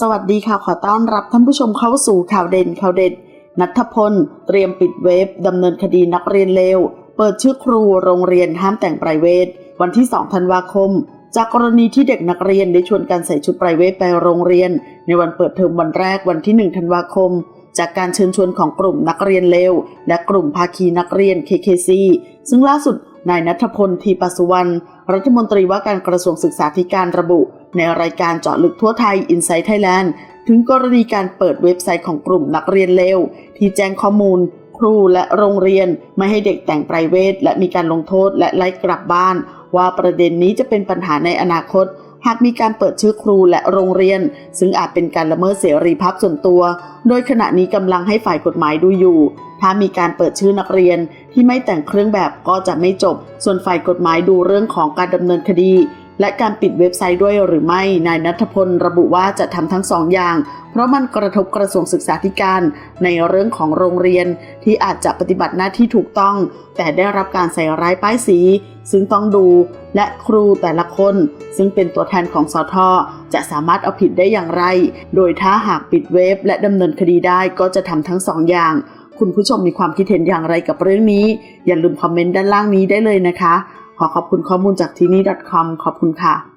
สวัสดีค่ะขอต้อนรับท่านผู้ชมเข้าสู่ข่าวเด่นข่าวเด็ด นัทพล เตรียมปิดเว็บดำเนินคดีนักเรียนเลว เปิดชื่อครูโรงเรียนห้ามแต่งไพรเวท วันที่ 2 ธันวาคม จากกรณีที่เด็กนักเรียนได้ชวนกันใส่ชุดไพรเวทไปโรงเรียน ในวันเปิดเทอมวันแรกวันที่ 1 ธันวาคม จากการเชิญชวนของกลุ่มนักเรียนเลว และกลุ่มภาคีนักเรียน KKC ซึ่งล่าสุด นายนัทพลทีปสุวรรณรัฐมนตรีว่าการกระทรวงศึกษาธิการระบุ ในรายการเจาะลึกทั่วไทย Inside Thailand ถึงกรณีการเปิดเว็บไซต์ของกลุ่มนักเรียนเลว ที่แจ้งข้อมูล ครูและโรงเรียน ไม่ให้เด็กแต่งไพรเวทและมีการลงโทษและไล่กลับบ้าน ว่าประเด็นนี้จะเป็นปัญหาในอนาคต หากมีการเปิดชื่อครูและโรงเรียน ซึ่งอาจเป็นการละเมิดเสรีภาพส่วนตัว โดยขณะนี้กำลังให้ฝ่ายกฎหมายดูอยู่ ถ้ามีการเปิดชื่อนักเรียน ที่ไม่แต่งเครื่องแบบก็จะไม่จบ ส่วนฝ่ายกฎหมายดูเรื่องของการดำเนินคดี และการปิดเว็บไซต์ด้วยหรือไม่ นายนัทพลระบุว่าจะทำทั้งสองอย่าง เพราะมันกระทบกระทรวงศึกษาธิการ ในเรื่องของโรงเรียนที่อาจจะปฏิบัติหน้าที่ถูกต้อง แต่ได้รับการใส่ร้ายป้ายสี ซึ่งต้องดูและครูแต่ละคน ซึ่งเป็นตัวแทนของสอทจะสามารถเอาผิดได้อย่างไร โดยถ้าหากปิดเว็บและดำเนินคดีได้ก็จะทำทั้งสองอย่าง คุณผู้ชมมีความคิดเห็นอย่างไรกับเรื่องนี้ อย่าลืมคอมเมนต์ด้านล่างนี้ได้เลยนะคะ ขอขอบคุณข้อมูลจากที่นี่ .com ขอบคุณค่ะ